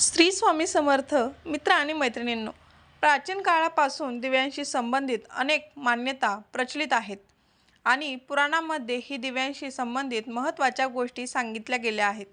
स्त्री स्वामी समर्थ मित्र आणि मैत्रिणींनो प्राचीन काळापासून दिव्यांशी संबंधित अनेक मान्यता प्रचलित आहेत आणि पुराणामध्ये ही दिव्यांशी संबंधित महत्त्वाच्या गोष्टी सांगितल्या गेल्या आहेत.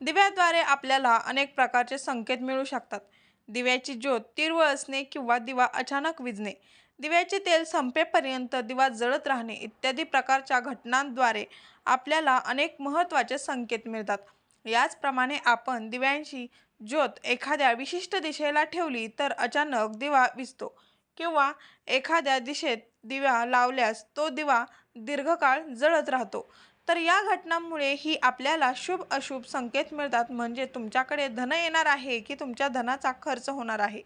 दिव्याद्वारे आपल्याला अनेक प्रकारचे संकेत मिळू शकतात. दिव्याची ज्योत तीव्र असणे किंवा दिवा अचानक विजणे दिव्याचे तेल संपेपर्यंत दिवा जळत राहणे इत्यादी प्रकारच्या घटनांद्वारे आपल्याला अनेक महत्त्वाचे संकेत मिळतात. याचप्रमाणे आपण दिव्यांशी ज्योत एखाद्या विशिष्ट दिशेला ठेवली तर अचानक दिवा विसतो किंवा एखाद्या दिशेत दिवा लावल्यास तो दिवा दीर्घकाळ जळत राहतो. तर या घटनांमुळे ही आपल्याला शुभ अशुभ संकेत मिळतात. म्हणजे तुमच्याकडे धन येणार आहे की तुमच्या धनाचा खर्च होणार आहे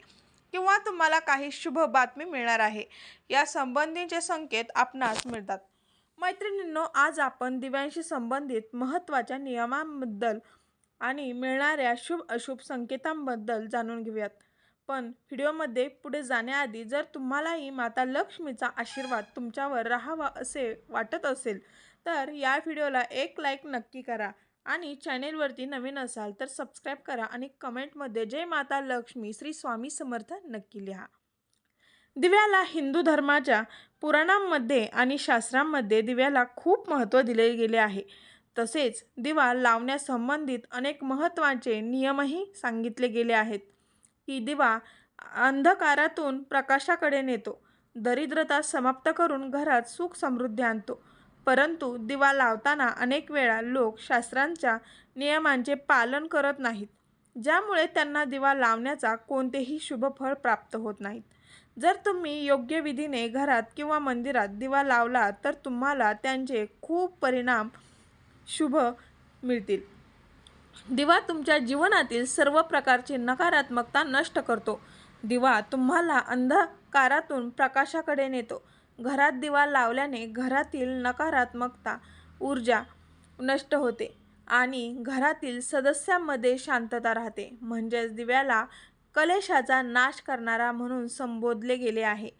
किंवा तुम्हाला काही शुभ बातमी मिळणार आहे. या संबंधीचे संकेत आपणास मिळतात. मैत्रिणींनो आज आपण दिव्यांशी संबंधित महत्त्वाच्या नियमांबद्दल आणि मिळणाऱ्या शुभ अशुभ संकेतांबद्दल जाणून घेऊयात. पण व्हिडिओमध्ये पुढे जाण्याआधी जर तुम्हालाही माता लक्ष्मीचा आशीर्वाद तुमच्यावर राहावा असे वाटत असेल तर या व्हिडिओला एक लाईक नक्की करा आणि चॅनेलवरती नवीन असाल तर सबस्क्राईब करा आणि कमेंटमध्ये जय माता लक्ष्मी श्री स्वामी समर्थ नक्की लिहा. दिव्याला हिंदू धर्माच्या पुराणांमध्ये आणि शास्त्रांमध्ये दिव्याला खूप महत्त्व दिले गेले आहे. तसेच दिवा लावण्यासंबंधित अनेक महत्त्वाचे नियमही सांगितले गेले आहेत. की दिवा अंधकारातून प्रकाशाकडे नेतो दरिद्रता समाप्त करून घरात सुख समृद्धी आणतो. परंतु दिवा लावताना अनेक वेळा लोक शास्त्रांच्या नियमांचे पालन करत नाहीत ज्यामुळे त्यांना दिवा लावण्याचा कोणतेही शुभ फळ प्राप्त होत नाहीत. जर तुम्ही योग्य विधीने घरात किंवा मंदिरात दिवा लावला तर तुम्हाला त्यांचे खूप परिणाम शुभ मिळतील. दिवा तुमच्या जीवनातील सर्व प्रकारची नकारात्मकता नष्ट करतो. दिवा तुम्हाला अंधकारातून प्रकाशाकडे नेतो. घरात दिवा लावल्याने घरातील नकारात्मकता ऊर्जा नष्ट होते आणि घरातील सदस्यांमध्ये शांतता राहते. म्हणजेच दिव्याला कलेशाचा नाश करणारा म्हणून संबोधले गेले आहे.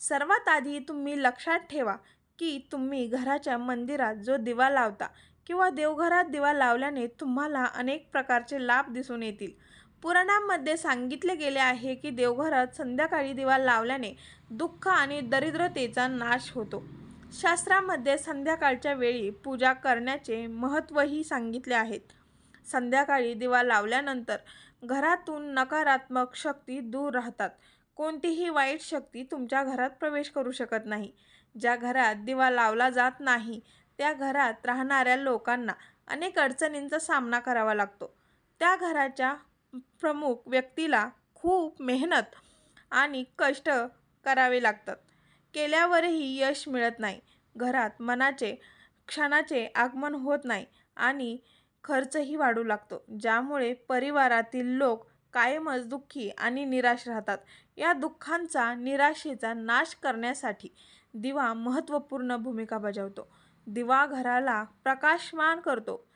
सर्वात आधी तुम्ही लक्षात ठेवा की तुम्ही घराच्या मंदिरात जो दिवा लावता किंवा देवघरात दिवा लावल्याने तुम्हाला अनेक प्रकारचे लाभ दिसून येतील. पुराणांमध्ये सांगितले गेले आहे की देवघरात संध्याकाळी दिवा लावल्याने दुःख आणि दरिद्रतेचा नाश होतो. शास्त्रामध्ये संध्याकाळच्या वेळी पूजा करण्याचे महत्त्वही सांगितले आहेत. संध्याकाळी दिवा लावल्यानंतर घरातून नकारात्मक शक्ती दूर राहतात. कोणतीही वाईट शक्ती तुमच्या घरात प्रवेश करू शकत नाही. ज्या घरात दिवा लावला जात नाही त्या घरात राहणाऱ्या लोकांना अनेक अडचणींचा सामना करावा लागतो. त्या घराच्या प्रमुख व्यक्तीला खूप मेहनत आणि कष्ट करावे लागतात. केल्यावरही यश मिळत नाही. घरात मनाचे क्षणाचे आगमन होत नाही आणि खर्चही वाढू लागतो ज्यामुळे परिवारातील लोक कायमच दुःखी आणि निराश राहतात. या दुःखांचा निराशेचा नाश करण्यासाठी दिवा महत्त्वपूर्ण भूमिका बजावतो. दिवा घराला प्रकाशमान करतो.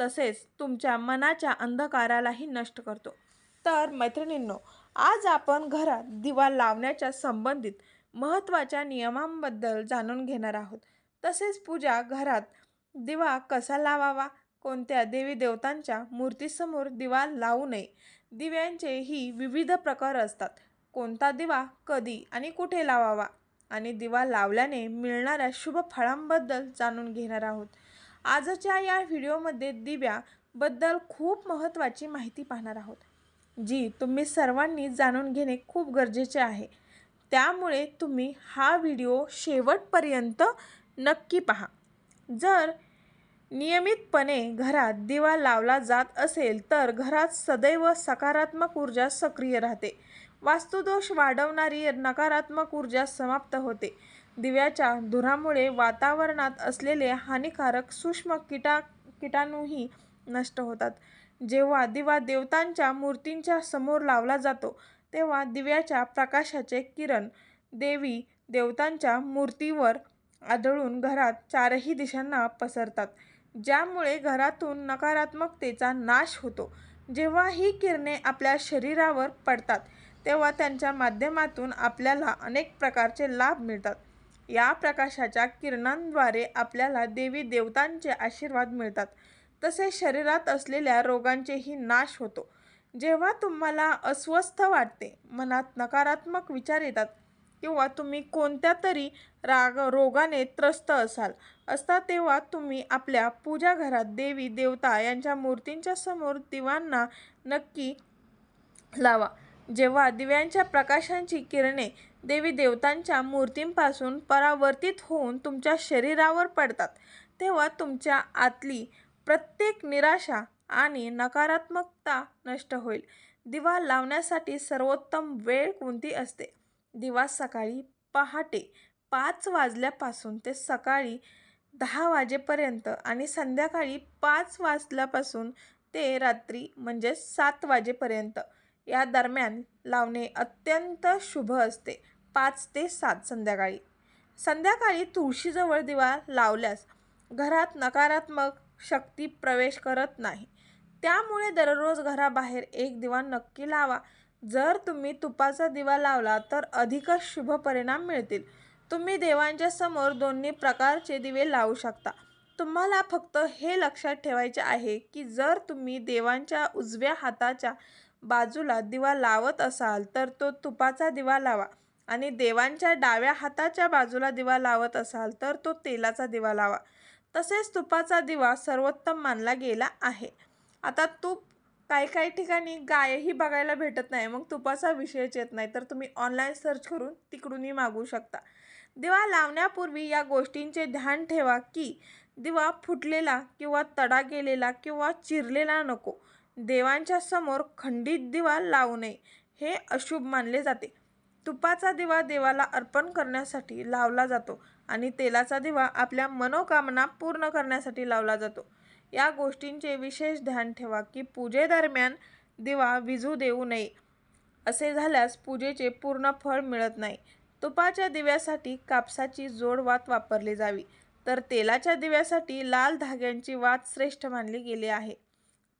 तसेच तुमच्या मनाच्या अंधकारालाही नष्ट करतो. तर मैत्रिणींनो आज आपण घरात दिवा लावण्याच्या संबंधित महत्त्वाच्या नियमांबद्दल जाणून घेणार आहोत. तसेच पूजा घरात दिवा कसा लावावा? कोणत्या देवी देवतांच्या मूर्तीसमोर दिवा लावू नये? दिव्यांचे ही विविध प्रकार असतात. कोणता दिवा कधी आणि कुठे लावावा? आणि दिवा लावल्याने मिळणाऱ्या शुभ फळांबद्दल जाणून घेणार आहोत. आजच्या या व्हिडिओमध्ये दिव्याबद्दल खूप महत्त्वाची माहिती पाहणार आहोत जी तुम्ही सर्वांनी जाणून घेणे खूप गरजेचे आहे. त्यामुळे तुम्ही हा व्हिडिओ शेवटपर्यंत नक्की पहा. जर नियमितपणे घरात दिवा लावला जात असेल तर घरात सदैव सकारात्मक ऊर्जा सक्रिय राहते. वास्तुदोष वाढवणारी नकारात्मक ऊर्जा समाप्त होते. दिव्याच्या धुरामुळे वातावरणात असलेले हानिकारक सूक्ष्म किटा किटाणूही नष्ट होतात. जेव्हा दिवा देवतांच्या मूर्तींच्या समोर लावला जातो तेव्हा दिव्याच्या प्रकाशाचे किरण देवी देवतांच्या मूर्तीवर आदळून घरात चारही दिशांना पसरतात ज्यामुळे घरातून नकारात्मकतेचा नाश होतो. जेव्हा ही किरणे आपल्या शरीरावर पडतात तेव्हा त्यांच्या माध्यमातून आपल्याला अनेक प्रकारचे लाभ मिळतात. या प्रकाशाच्या किरणांद्वारे आपल्याला देवी देवतांचे आशीर्वाद मिळतात. तसेच शरीरात असलेल्या रोगांचेही नाश होतो. जेव्हा तुम्हाला अस्वस्थ वाटते मनात नकारात्मक विचार येतात किंवा तुम्ही कोणत्या तरी राग रोगाने त्रस्त असाल असता तेव्हा तुम्ही आपल्या पूजा घरात देवी देवता यांच्या मूर्तींच्या समोर दिवांना नक्की लावा. जेव्हा दिव्यांच्या प्रकाशांची किरणे देवी देवतांच्या मूर्तींपासून परावर्तित होऊन तुमच्या शरीरावर पडतात तेव्हा तुमच्या आतली प्रत्येक निराशा आणि नकारात्मकता नष्ट होईल. दिवा लावण्यासाठी सर्वोत्तम वेळ कोणती असते? दिवा सकाळी पहाटे पाच वाजल्यापासून ते सकाळी दहा वाजेपर्यंत आणि संध्याकाळी पाच वाजल्यापासून ते रात्री म्हणजे सात वाजेपर्यंत. या दरम्यान लावणे अत्यंत शुभ असते. पाच ते सात संध्याकाळी. संध्याकाळी तुळशीजवळ दिवा लावल्यास घरात नकारात्मक शक्ती प्रवेश करत नाही. त्यामुळे दररोज घराबाहेर एक दिवा नक्की लावा. जर तुम्ही तुपाचा दिवा लावला तर अधिकच शुभ परिणाम मिळतील. तुम्ही देवांच्या समोर दोन्ही प्रकारचे दिवे लावू शकता. तुम्हाला फक्त हे लक्षात ठेवायचे आहे की जर तुम्ही देवांच्या उजव्या हाताच्या बाजूला दिवा लावत असाल तर तो तुपाचा दिवा लावा. आणि देवांच्या डाव्या हाताच्या बाजूला दिवा लावत असाल तर तो तेलाचा दिवा लावा. तसेच तुपाचा दिवा सर्वोत्तम मानला गेला आहे. आता तूप काही काही ठिकाणी गायही बघायला भेटत नाही. मग तुपाचा विषयच येत नाही. तर तुम्ही ऑनलाईन सर्च करून तिकडूनही मागवू शकता. दिवा लावण्यापूर्वी या गोष्टींचे ध्यान ठेवा की दिवा फुटलेला किंवा तडा गेलेला किंवा चिरलेला नको. देवांच्या समोर खंडित दिवा लावू नये हे अशुभ मानले जाते. तुपाचा दिवा देवाला अर्पण करण्यासाठी लावला जातो आणि तेलाचा दिवा आपल्या मनोकामना पूर्ण करण्यासाठी लावला जातो. या गोष्टींचे विशेष ध्यान ठेवा की पूजेदरम्यान दिवा विजू देऊ नये. असे झाल्यास पूजेचे पूर्ण फळ मिळत नाही. तुपाच्या दिव्यासाठी कापसाची जोड वात वापरली जावी. तर तेलाच्या दिव्यासाठी लाल धाग्यांची वात श्रेष्ठ मानली गेली आहे.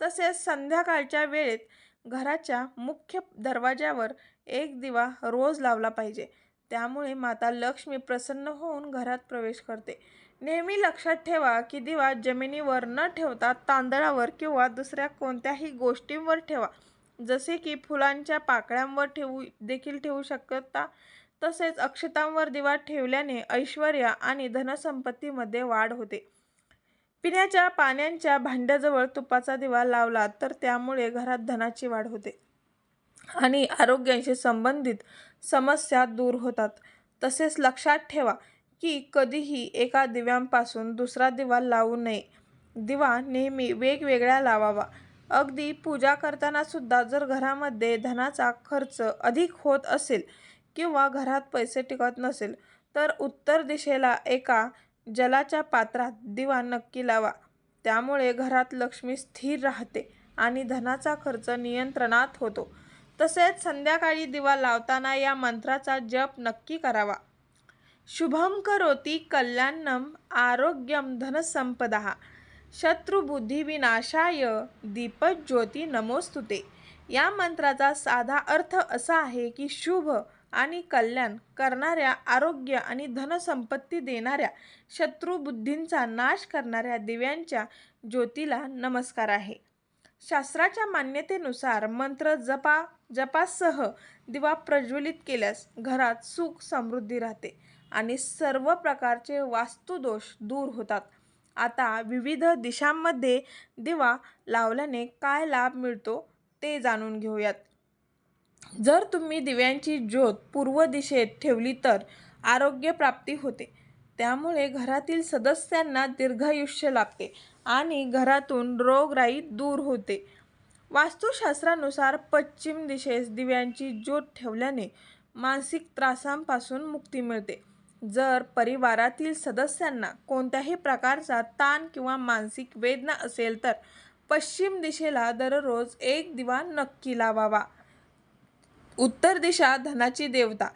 तसेच संध्याकाळच्या वेळेत घराच्या मुख्य दरवाज्यावर एक दिवा रोज लावला पाहिजे. त्यामुळे माता लक्ष्मी प्रसन्न होऊन घरात प्रवेश करते. नेहमी लक्षात ठेवा की दिवा जमिनीवर न ठेवता तांदळावर किंवा दुसऱ्या कोणत्याही गोष्टींवर ठेवा. जसे की फुलांच्या पाकळ्यांवर ठेवू देखील ठेवू शकता. तसेच अक्षतांवर दिवा ठेवल्याने ऐश्वर्य आणि धनसंपत्तीमध्ये वाढ होते. पिण्याच्या पाण्याच्या भांड्याजवळ तुपाचा दिवा लावला तर त्यामुळे घरात धनाची वाढ होते आणि आरोग्याशी संबंधित समस्या दूर होतात. तसेच लक्षात ठेवा की कधीही एका दिव्यांपासून दुसरा दिवा लावू नये. दिवा नेहमी वेगवेगळ्या लावावा. अगदी पूजा करताना सुद्धा जर घरामध्ये धनाचा खर्च अधिक होत असेल किंवा घरात पैसे टिकत नसेल तर उत्तर दिशेला एका जलाच्या पात्रात दिवा नक्की लावा. त्यामुळे घरात लक्ष्मी स्थिर राहते आणि धनाचा खर्च नियंत्रणात होतो. तसेच संध्याकाळी दिवा लावताना या मंत्राचा जप नक्की करावा. शुभम करोती कल्याणम आरोग्यम धनसंपदा. शत्रुबुद्धिविनाशाय दीपज्योती नमोस्तुते. या मंत्राचा साधा अर्थ असा आहे की शुभ आणि कल्याण करणाऱ्या आरोग्य आणि धनसंपत्ती देणाऱ्या शत्रुबुद्धींचा नाश करणाऱ्या दिव्यांच्या ज्योतीला नमस्कार आहे. शास्त्राच्या मान्यतेनुसार मंत्र जपा जपासह दिवा प्रज्वलित केल्यास घरात सुख समृद्धी राहते आणि सर्व प्रकारचे वास्तुदोष दूर होतात. आता विविध दिशांमध्ये दिवा लावल्याने काय लाभ मिळतो ते जाणून घेऊयात. जर तुम्ही दिव्यांची ज्योत पूर्व दिशेत ठेवली तर आरोग्य प्राप्ती होते. त्यामुळे घरातील सदस्यांना दीर्घायुष्य लाभते आणि घरातून रोगराई दूर होते. वास्तुशास्त्रानुसार पश्चिम दिशेस दिव्यांची ज्योत ठेवल्याने मानसिक त्रासांपासून मुक्ती मिळते. जर परिवारातील सदस्यांना कोणत्याही प्रकारचा ताण किंवा मानसिक वेदना असेल तर पश्चिम दिशेला दररोज एक दिवा नक्की लावावा. उत्तर दिशा धनाची देवता.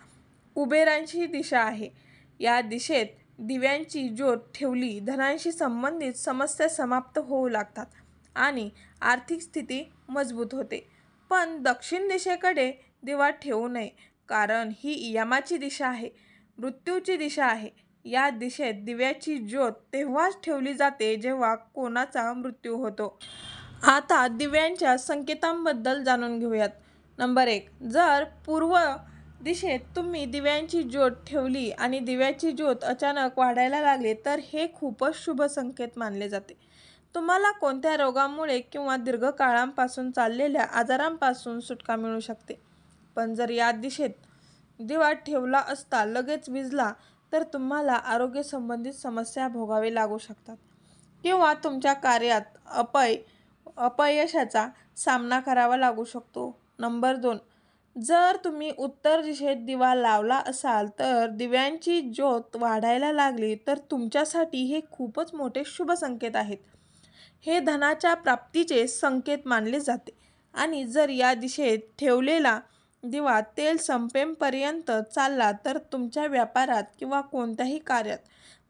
कुबेरांची दिशा आहे. या दिशेत दिव्यांची ज्योत ठेवली धनांशी संबंधित समस्या समाप्त होऊ लागतात आणि आर्थिक स्थिती मजबूत होते. पण दक्षिण दिशेकडे दिवा ठेवू नये कारण ही यमाची दिशा आहे मृत्यूची दिशा आहे. या दिशेत दिव्याची ज्योत तेव्हाच ठेवली जाते जेव्हा कोणाचा मृत्यू होतो. आता दिव्यांच्या संकेतांबद्दल जाणून घेऊयात. नंबर एक जर पूर्व दिशेत तुम्ही दिव्यांची ज्योत ठेवली आणि दिव्याची ज्योत अचानक वाढायला लागली तर हे खूपच शुभ संकेत मानले जाते. तुम्हाला कोणत्या रोगामुळे किंवा दीर्घकाळांपासून चाललेल्या आजारांपासून सुटका मिळू शकते? पण जर या दिशेत दिवा ठेवला असता लगेच विजला तर तुम्हाला आरोग्यसंबंधित समस्या भोगावे लागू शकतात. किंवा तुमच्या कार्यात अपय अपयशाचा सामना करावा लागू शकतो. नंबर दोन. जर तुम्ही उत्तर दिशेत दिवा लावला असाल तर दिव्यांची ज्योत वाढायला लागली तर तुमच्यासाठी हे खूपच मोठे शुभ संकेत आहेत. हे धनाच्या प्राप्तीचे संकेत मानले जाते. आणि जर या दिशेत ठेवलेला दिवा तेल संपेपर्यंत चालला तर तुमच्या व्यापारात किंवा कोणत्याही कार्यात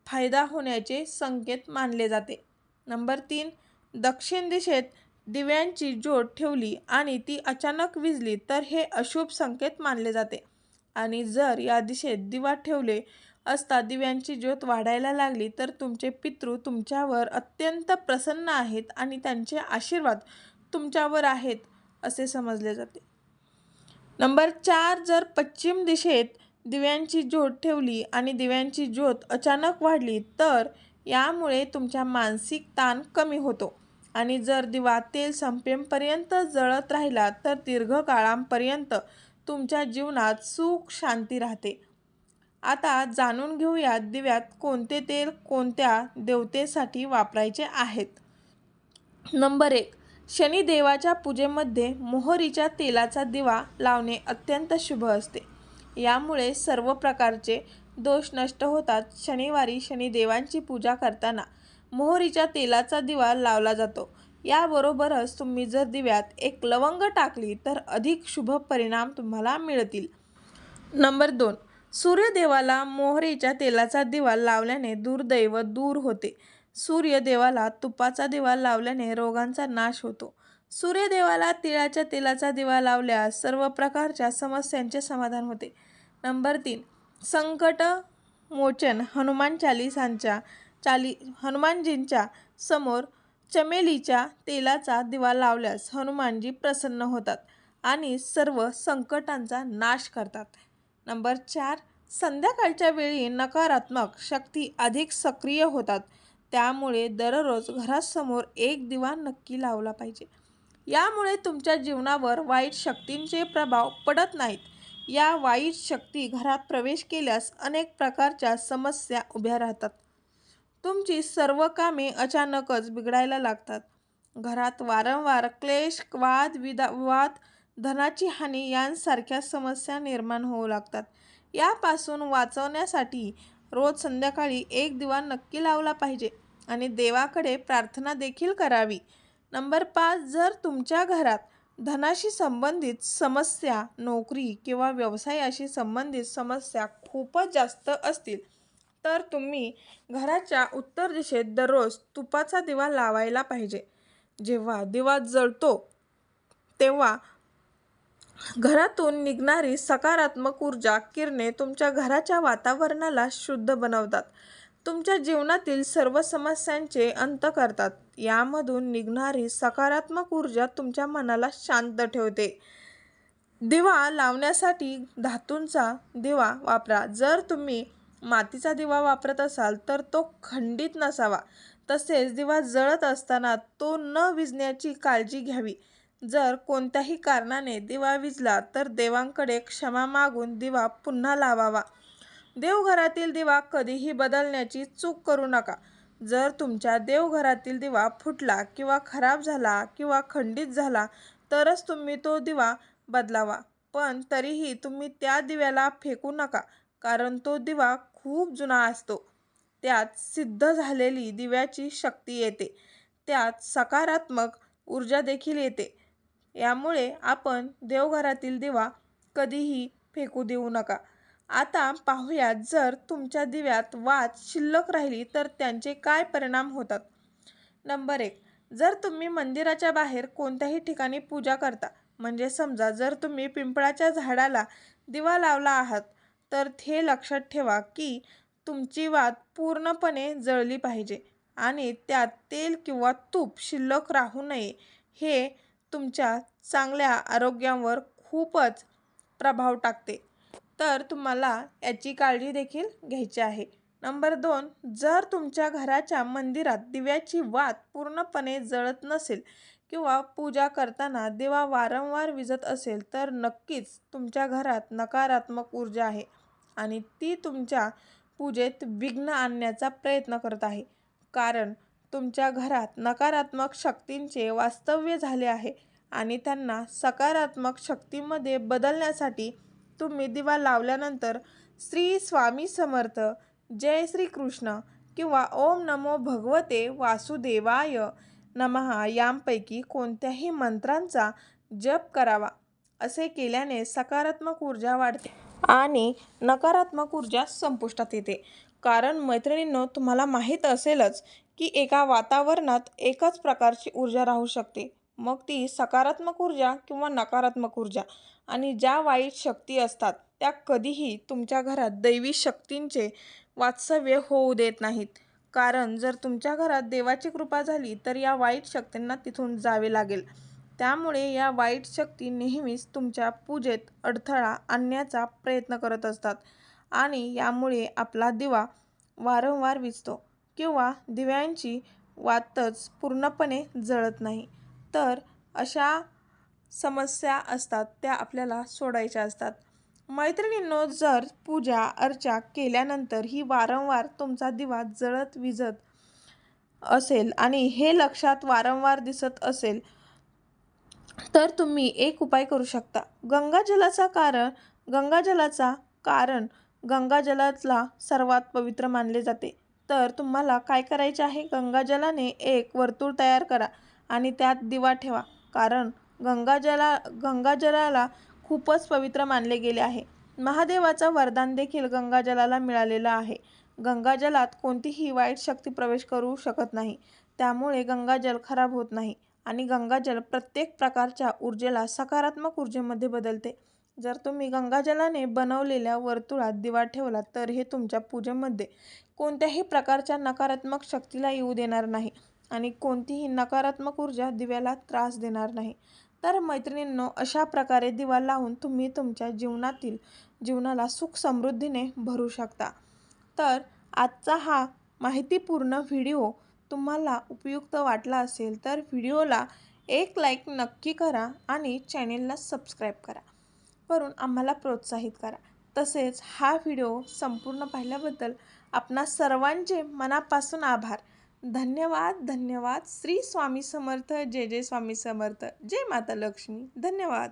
फायदा होण्याचे संकेत मानले जाते. नंबर तीन. दक्षिण दिशेत दिव्यांची ज्योत ठेवली आणि ती अचानक विजली तर हे अशुभ संकेत मानले जाते. आणि जर या दिशेत दिवा ठेवले असता दिव्यांची ज्योत वाढायला लागली तर तुमचे पितृ तुमच्यावर अत्यंत प्रसन्न आहेत आणि त्यांचे आशीर्वाद तुमच्यावर आहेत असे समजले जाते. नंबर चार जर पश्चिम दिशेत दिव्यांची ज्योत ठेवली आणि दिव्यांची ज्योत अचानक वाढली तर यामुळे तुमच्या मानसिक ताण कमी होतो. आणि जर दिवा तेल संपेपर्यंत जळत राहिला तर दीर्घकाळांपर्यंत तुमच्या जीवनात सुख शांती राहते. आता जाणून घेऊया दिव्यात कोणते तेल कोणत्या देवतेसाठी वापरायचे आहेत. नंबर एक शनिदेवाच्या पूजेमध्ये मोहरीच्या तेलाचा दिवा लावणे अत्यंत शुभ असते. यामुळे सर्व प्रकारचे दोष नष्ट होतात शनिवारी शनिदेवांची पूजा करताना. मोहरीच्या तेलाचा दिवा लावला जातो. याबरोबरच तुम्ही जर दिव्यात एक लवंग टाकली तर अधिक शुभ परिणाम तुम्हाला मिळतील. नंबर दोन. सूर्यदेवाला मोहरीच्या तेलाचा दिवा लावल्याने दुर्दैव दूर होते. सूर्यदेवाला तुपाचा दिवा लावल्याने रोगांचा नाश होतो. सूर्यदेवाला तिळाच्या तेलाचा दिवा लावल्यास सर्व प्रकारच्या समस्यांचे समाधान होते. नंबर तीन. संकट मोचन हनुमान चालिसांच्या चाली हनुमानजींच्या समोर चमेलीच्या तेलाचा दिवा लावल्यास हनुमानजी प्रसन्न होतात आणि सर्व संकटांचा नाश करतात. नंबर चार संध्याकाळच्या वेळी नकारात्मक शक्ती अधिक सक्रिय होतात. त्यामुळे दररोज घरासमोर एक दिवा नक्की लावला पाहिजे. यामुळे तुमच्या जीवनावर वाईट शक्तींचे प्रभाव पडत नाहीत. या वाईट शक्ती घरात प्रवेश केल्यास अनेक प्रकारच्या समस्या उभ्या राहतात. तुमची सर्व कामे अचानकच बिघडायला लागतात. घरात वारंवार क्लेश वाद विदा वाद धनाची हानी यांसारख्या समस्या निर्माण होऊ लागतात. यापासून वाचवण्यासाठी रोज संध्याकाळी एक दिवा नक्की लावला पाहिजे आणि देवाकडे प्रार्थना देखील करावी. नंबर पाच जर तुमच्या घरात धनाशी संबंधित समस्या नोकरी किंवा व्यवसायाशी संबंधित समस्या खूपच जास्त असतील तर तुम्ही घराच्या उत्तर दिशेत दररोज तुपाचा दिवा लावायला पाहिजे. जेव्हा दिवा जळतो तेव्हा घरातून निघणारी सकारात्मक ऊर्जा किरणे तुमच्या घराच्या वातावरणाला शुद्ध बनवतात. तुमच्या जीवनातील सर्व समस्यांचे अंत करतात. यामधून निघणारी सकारात्मक ऊर्जा तुमच्या मनाला शांत ठेवते. दिवा लावण्यासाठी धातूंचा दिवा वापरा. जर तुम्ही मातीचा दिवा वापरत असाल तर तो खंडित नसावा. तसेच दिवा जळत असताना तो न विजण्याची काळजी घ्यावी. जर कोणत्याही कारणाने दिवा विजला तर देवांकडे क्षमा मागून दिवा पुन्हा लावावा. देवघरातील दिवा कधीही बदलण्याची चूक करू नका. जर तुमच्या देवघरातील दिवा फुटला किंवा खराब झाला किंवा खंडित झाला तरच तुम्ही तो दिवा बदलावा. पण तरीही तुम्ही त्या दिव्याला फेकू नका कारण तो दिवा खूप जुना असतो. त्यात सिद्ध झालेली दिव्याची शक्ती येते. त्यात सकारात्मक ऊर्जा देखील येते. यामुळे आपण देवघरातील दिवा कधीही फेकू देऊ नका. आता पाहूयात जर तुमच्या दिव्यात वात शिल्लक राहिली तर त्यांचे काय परिणाम होतात? नंबर एक. जर तुम्ही मंदिराच्या बाहेर कोणत्याही ठिकाणी पूजा करता म्हणजे समजा जर तुम्ही पिंपळाच्या झाडाला दिवा लावला आहात तर हे लक्षात ठेवा की तुमची वात पूर्णपणे जळली पाहिजे आणि त्यात तेल किंवा तूप शिल्लक राहू नये. हे तुमच्या चांगल्या आरोग्यावर खूपच प्रभाव टाकते. तर तुम्हाला याची काळजी देखील घ्यायची आहे. नंबर दोन जर तुमच्या घराच्या मंदिरात दिव्याची वात पूर्णपणे जळत नसेल किंवा पूजा करताना दिवा वारंवार विझत असेल तर नक्कीच तुमच्या घरात नकारात्मक ऊर्जा आहे. आणि ती तुमच्या पूजेत विघ्न आणण्याचा प्रयत्न करत आहे. कारण तुमच्या घरात नकारात्मक शक्तींचे वास्तव्य झाले आहे आणि त्यांना सकारात्मक शक्तीमध्ये बदलण्यासाठी तुम्ही दिवा लावल्यानंतर श्री स्वामी समर्थ जय श्री कृष्ण किंवा ओम नमो भगवते वासुदेवाय नमः यांपैकी कोणत्याही मंत्रांचा जप करावा असे केल्याने सकारात्मक ऊर्जा वाढते. आणि नकारात्मक ऊर्जा संपुष्टात येते. कारण मैत्रिणींनो तुम्हाला माहीत असेलच की एका वातावरणात एकच प्रकारची ऊर्जा राहू शकते. मग ती सकारात्मक ऊर्जा किंवा नकारात्मक ऊर्जा. आणि ज्या वाईट शक्ती असतात त्या कधीही तुमच्या घरात दैवी शक्तींचे वास्तव्य होऊ देत नाहीत. कारण जर तुमच्या घरात देवाची कृपा झाली तर या वाईट शक्तींना तिथून जावे लागेल. त्यामुळे या वाईट शक्ती नेहमीच तुमच्या पूजेत अडथळा आणण्याचा प्रयत्न करत असतात. आणि यामुळे आपला दिवा वारंवार विजतो किंवा दिव्यांची वातच पूर्णपणे जळत नाही. तर अशा समस्या असतात त्या आपल्याला सोडायच्या असतात. मैत्रिणींनो जर पूजा अर्चा केल्यानंतर ही वारंवार तुमचा दिवा जळत विझत असेल आणि हे लक्षात वारंवार दिसत असेल तर तुम्ही एक उपाय करू शकता. गंगाजलाचा कारण गंगाजलाचा कारण गंगाजलातला सर्वात पवित्र मानले जाते. तर तुम्हाला काय करायचे आहे? गंगाजलाने एक वर्तुळ तयार करा आणि त्यात दिवा ठेवा. कारण गंगाजला गंगाजलाला खूपच पवित्र मानले गेले आहे. महादेवाचा वरदान देखील गंगाजलाला मिळालेलं आहे. गंगाजलात कोणतीही वाईट शक्ती प्रवेश करू शकत नाही. त्यामुळे गंगाजल खराब होत नाही. आणि गंगाजल प्रत्येक प्रकारच्या ऊर्जेला सकारात्मक ऊर्जेमध्ये बदलते. जर तुम्ही गंगाजलाने बनवलेल्या वर्तुळात दिवा ठेवला तर हे तुमच्या पूजेमध्ये कोणत्याही प्रकारच्या नकारात्मक शक्तीला येऊ देणार नाही आणि कोणतीही नकारात्मक ऊर्जा दिव्याला त्रास देणार नाही. तर मैत्रिणींनो अशा प्रकारे दिवा लावून तुम्ही तुमच्या जीवनातील जीवनाला सुख समृद्धीने भरू शकता. तर आजचा हा माहितीपूर्ण व्हिडिओ तुम्हाला उपयुक्त वाटला असेल तर व्हिडिओला एक लाईक नक्की करा आणि चॅनेलला सबस्क्राईब करा. करून आम्हाला प्रोत्साहित करा. तसेच हा व्हिडिओ संपूर्ण पाहिल्याबद्दल आपणा सर्वांचे मनापासून आभार. धन्यवाद धन्यवाद. श्री स्वामी समर्थ. जय जय स्वामी समर्थ. जय माता लक्ष्मी. धन्यवाद.